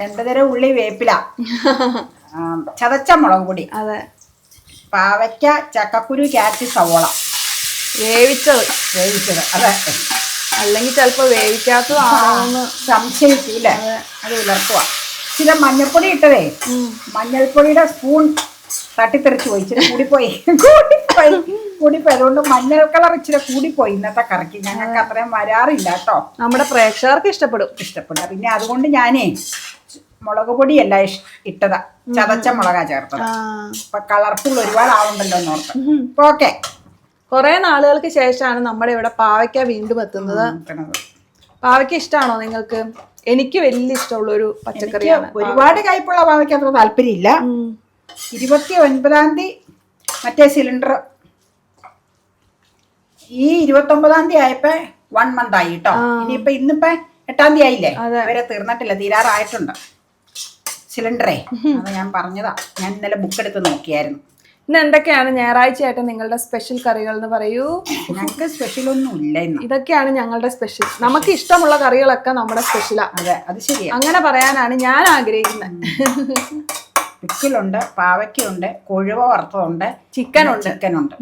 രണ്ടു തരം ഉള്ളി വേപ്പില. ചതച്ച മുളക് പൊടി. അതെ. പാവയ്ക്ക ചക്കക്കുരു ക്യാരറ്റ് സവോള. വേവിച്ചത്. വേവിച്ചത് അതെ. അല്ലെങ്കിൽ ചിലപ്പോ വേവിക്കാത്തതാണോന്ന് സംശയിച്ചു അല്ലേ അത്. ഉലർത്തുക ചില മഞ്ഞൾപ്പൊടി ഇട്ടതേ. മഞ്ഞൾപ്പൊടിയുടെ സ്പൂൺ തട്ടിത്തെറിച്ച് പോയി. ഇച്ചിരി കൂടിപ്പോയി. കൂടിപ്പോയി. കൂടിപ്പോയി. അതുകൊണ്ട് മഞ്ഞൾ കളർ ഇച്ചിരി കൂടിപ്പോയി ഇന്നത്തെ കറക്കി. ഞങ്ങൾക്ക് അത്രയും വരാറില്ല കേട്ടോ. നമ്മുടെ പ്രേക്ഷകർക്ക് ഇഷ്ടപ്പെടും. ഇഷ്ടപ്പെടുക പിന്നെ അതുകൊണ്ട് ഞാനേ മുളക് പൊടിയല്ല ഇട്ടതാ. ചതച്ച മുളകാ ചേർത്തത്. അപ്പൊ കളർഫുൾ ഒരുപാട് ആവുണ്ടല്ലോ എന്നോർത്ത് അപ്പൊ ഓക്കെ കുറെ നാളുകൾക്ക് ശേഷമാണ് നമ്മുടെ ഇവിടെ പാവയ്ക്ക വീണ്ടും എത്തുന്നത്. പാവയ്ക്ക ഇഷ്ടമാണോ നിങ്ങൾക്ക്? എനിക്ക് വലിയ ഇഷ്ടമുള്ള ഒരു പച്ചക്കറിയാണ് ഒരുപാട് കയ്പുള്ള പാവയ്ക്ക് അത്ര താല്പര്യമില്ല. ഇരുപത്തി ഒൻപതാം തീയതി മറ്റേ സിലിണ്ടർ. ഈ ഇരുപത്തി ഒമ്പതാം തീയതി ആയപ്പോ വൺ മന്ത് ആയി കേട്ടോ ഇനിയിപ്പൊ ഇന്നിപ്പോ എട്ടാം തീയതി ആയില്ലേ? അവരെ തീർന്നിട്ടില്ല. തീരാറായിട്ടുണ്ട്. സിലിണ്ടറേ. അത് ഞാൻ പറഞ്ഞതാ. ഞാൻ ഇന്നലെ ബുക്ക് എടുത്ത് നോക്കിയായിരുന്നു. ഇന്ന് എന്തൊക്കെയാണ്? ഞായറാഴ്ചയായിട്ട് നിങ്ങളുടെ സ്പെഷ്യൽ കറികൾ എന്ന് പറയൂ. ഞങ്ങൾക്ക് സ്പെഷ്യൽ ഒന്നും ഇല്ല ഇന്ന്. ഇതൊക്കെയാണ് ഞങ്ങളുടെ സ്പെഷ്യൽ നമുക്ക് ഇഷ്ടമുള്ള കറികളൊക്കെ നമ്മുടെ സ്പെഷ്യലാ അതെ അത് ശരിയാ. അങ്ങനെ പറയാനാണ് ഞാൻ ആഗ്രഹിക്കുന്നത്. പിക്കിളുണ്ട് പാവയ്ക്കുണ്ട് കൊഴുവ വറുത്തതുണ്ട് ചിക്കനുണ്ട്. ചിക്കനുണ്ട്.